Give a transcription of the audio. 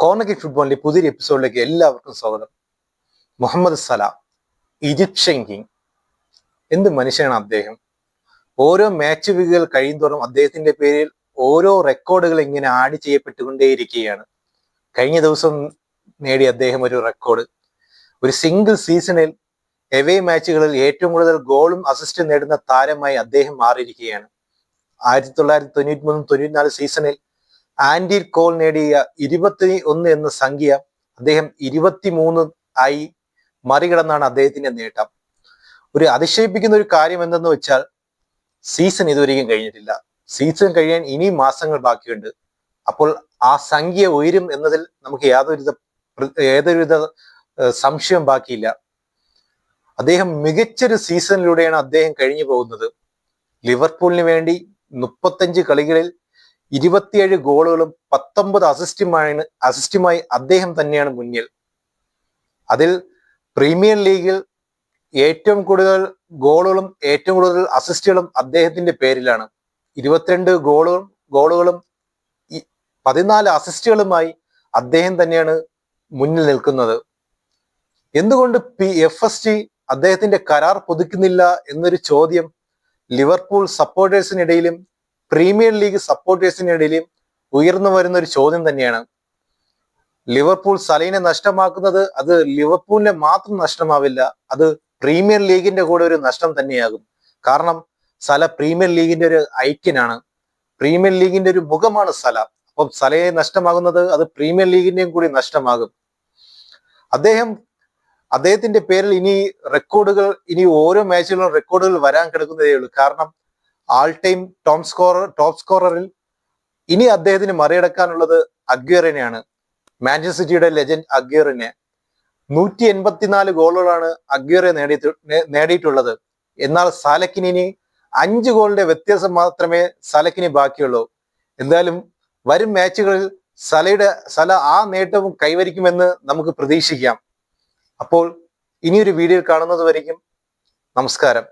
കോർണക്കി ഫുട്ബോളിന്റെ പുതിയൊരു എപ്പിസോഡിലേക്ക് എല്ലാവർക്കും സ്വാഗതം. മുഹമ്മദ് സല ഈജിപ്ഷ്യൻ കിങ് എന്ത് മനുഷ്യനാണ് അദ്ദേഹം? ഓരോ മാച്ച് വികൾ കഴിയുന്തോറും അദ്ദേഹത്തിന്റെ പേരിൽ ഓരോ റെക്കോർഡുകൾ ഇങ്ങനെ ആഡ് ചെയ്യപ്പെട്ടുകൊണ്ടേയിരിക്കുകയാണ്. കഴിഞ്ഞ ദിവസം നേടി അദ്ദേഹം ഒരു റെക്കോർഡ് ഒരു സിംഗിൾ സീസണിൽ എവേ മാച്ചുകളിൽ ഏറ്റവും കൂടുതൽ ഗോളും അസിസ്റ്റും നേടുന്ന താരമായി അദ്ദേഹം മാറിയിരിക്കുകയാണ്. ആയിരത്തി തൊള്ളായിരത്തി തൊണ്ണൂറ്റി മൂന്നും തൊണ്ണൂറ്റിനാല് സീസണിൽ ആന്റി കോൾ നേടിയ ഇരുപത്തി ഒന്ന് എന്ന സംഖ്യ അദ്ദേഹം ഇരുപത്തിമൂന്ന് ആയി മറികടന്നാണ് അദ്ദേഹത്തിന്റെ നേട്ടം. ഒരു അതിശയിപ്പിക്കുന്ന ഒരു കാര്യം എന്തെന്ന് വെച്ചാൽ സീസൺ ഇതുവരെയും കഴിഞ്ഞിട്ടില്ല. സീസൺ കഴിയാൻ ഇനി മാസങ്ങൾ ബാക്കിയുണ്ട്. അപ്പോൾ ആ സംഖ്യ ഉയരും എന്നതിൽ നമുക്ക് യാതൊരുവിധ ഏതൊരുവിധ സംശയം ബാക്കിയില്ല. അദ്ദേഹം മികച്ചൊരു സീസണിലൂടെയാണ് അദ്ദേഹം കഴിഞ്ഞു പോകുന്നത്. ലിവർപൂളിന് വേണ്ടി മുപ്പത്തഞ്ച് കളികളിൽ ഇരുപത്തിയേഴ് ഗോളുകളും പത്തൊമ്പത് അസിസ്റ്റുമായി അസിസ്റ്റുമായി അദ്ദേഹം തന്നെയാണ് മുന്നിൽ. അതിൽ പ്രീമിയർ ലീഗിൽ ഏറ്റവും കൂടുതൽ ഗോളുകളും ഏറ്റവും കൂടുതൽ അസിസ്റ്റുകളും അദ്ദേഹത്തിന്റെ പേരിലാണ്. ഇരുപത്തിരണ്ട് ഗോളുകളും ഗോളുകളും പതിനാല് അസിസ്റ്റുകളുമായി അദ്ദേഹം തന്നെയാണ് മുന്നിൽ നിൽക്കുന്നത്. എന്തുകൊണ്ട് പി എഫ് എസ് ടി അദ്ദേഹത്തിന്റെ കരാർ പുതുക്കുന്നില്ല എന്നൊരു ചോദ്യം ലിവർപൂൾ സപ്പോർട്ടേഴ്സിനിടയിലും പ്രീമിയർ ലീഗ് സപ്പോർട്ടേഴ്സിനിടയിലും ഉയർന്നു വരുന്ന ഒരു ചോദ്യം തന്നെയാണ്. ലിവർപൂൾ സലീനെ നഷ്ടമാക്കുന്നത് അത് ലിവർപൂളിനെ മാത്രം നഷ്ടമാവില്ല അത് പ്രീമിയർ ലീഗിന്റെ കൂടെ ഒരു നഷ്ടം തന്നെയാകും. കാരണം സല പ്രീമിയർ ലീഗിന്റെ ഒരു ഐക്യനാണ്. പ്രീമിയർ ലീഗിന്റെ ഒരു മുഖമാണ് സല. അപ്പം സലയെ നഷ്ടമാകുന്നത് അത് പ്രീമിയർ ലീഗിന്റെയും കൂടി നഷ്ടമാകും. അദ്ദേഹം അദ്ദേഹത്തിന്റെ പേരിൽ ഇനി റെക്കോർഡുകൾ ഇനി ഓരോ മാച്ചുകളും റെക്കോർഡുകൾ വരാൻ കിടക്കുന്നതേ ഉള്ളൂ. കാരണം all time top scorer top സ്കോററിൽ ഇനി അദ്ദേഹത്തിന് മറികടക്കാനുള്ളത് അഗ്വേറിനെയാണ് മാഞ്ചസ്റ്റർ സിറ്റിയുടെ ലെജൻഡ് അഗ്വേറിനെ നൂറ്റി എൺപത്തിനാല് ഗോളുകളാണ് അഗ്വേറെ നേടി നേടിയിട്ടുള്ളത്. എന്നാൽ സാലക്കിന് ഇനി അഞ്ച് ഗോളിന്റെ വ്യത്യാസം മാത്രമേ സലക്കിന് ബാക്കിയുള്ളൂ. എന്തായാലും വരും മാച്ചുകളിൽ സലയുടെ സല ആ നേട്ടവും കൈവരിക്കുമെന്ന് നമുക്ക് പ്രതീക്ഷിക്കാം. അപ്പോൾ ഇനിയൊരു വീഡിയോ കാണുന്നത് വരയ്ക്കും. നമസ്കാരം.